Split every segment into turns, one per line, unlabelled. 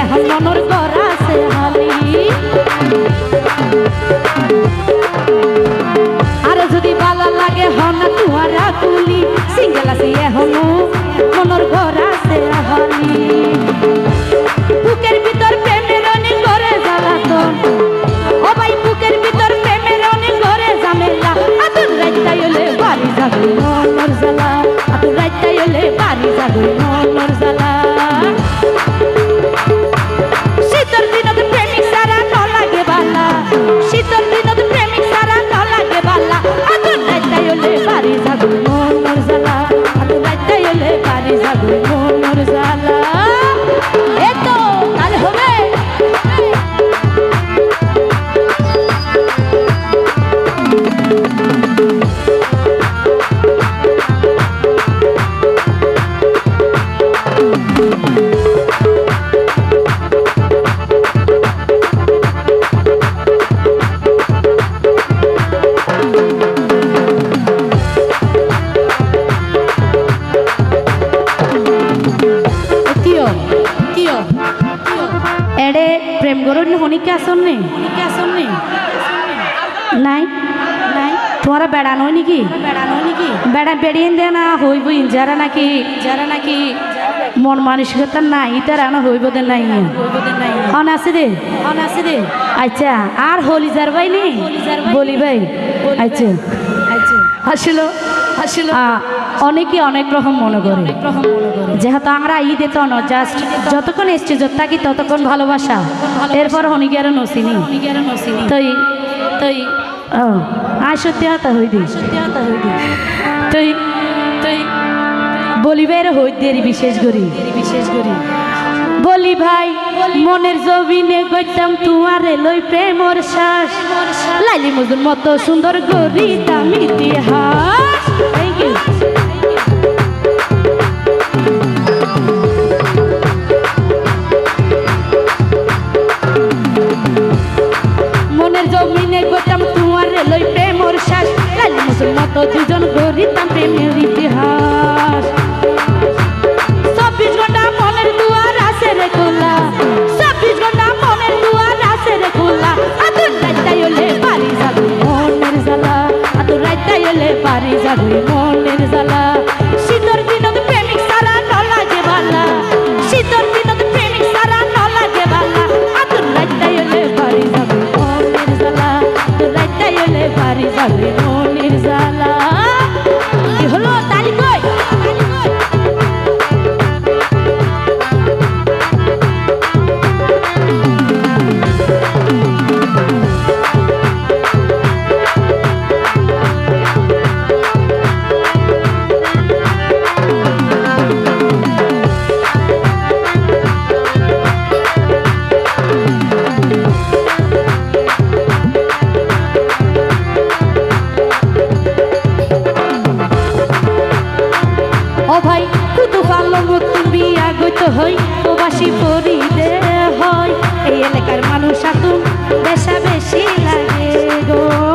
এখন গড়া আছে হালি আৰু যদি বালা লাগে হনা তুয়ারা তুলি চিংগেল আছে এখন হলে বাড়ি যাবে গরুন হনিকে আসননি হনিকে আসননি নাই? নাই? তোমারা বেড়ানো নাকি? বেড়ানো নাকি? বেড়া বেড়িয়ে দেয় না হইব যারা নাকি? যারা নাকি? মন মানসিকতা নাই তারা না হইব দে নাই। দে নাই। হন আছে দে। হন আছে দে। আচ্ছা আর হলি যার ভাই নি বলি ভাই। আচ্ছা। আচ্ছা। আসলো। আসলো। অনেকে অনেক রকম মনে করে। যেহেতু আমরা ঈদে তো ন জাস্ট যতক্ষণ স্টেজত থাকি ততক্ষণ ভালোবাসা। এরপর হনিগের নসিনি। তই তই আয় সত্যি বিশেষ করি বিশেষ করি বলি ভাই, মনের লই মতো সুন্দর গরি দাম ইতিহাস প্রেমর কালী মজুর মতো দুজন গরিব প্রেমের হই প্রবাসী পরিদে হয়। এই এলাকার মানুষ আতুন বেশা বেশি লাগে গো।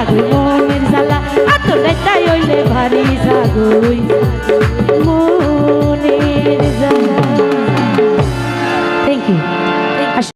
বাড়ি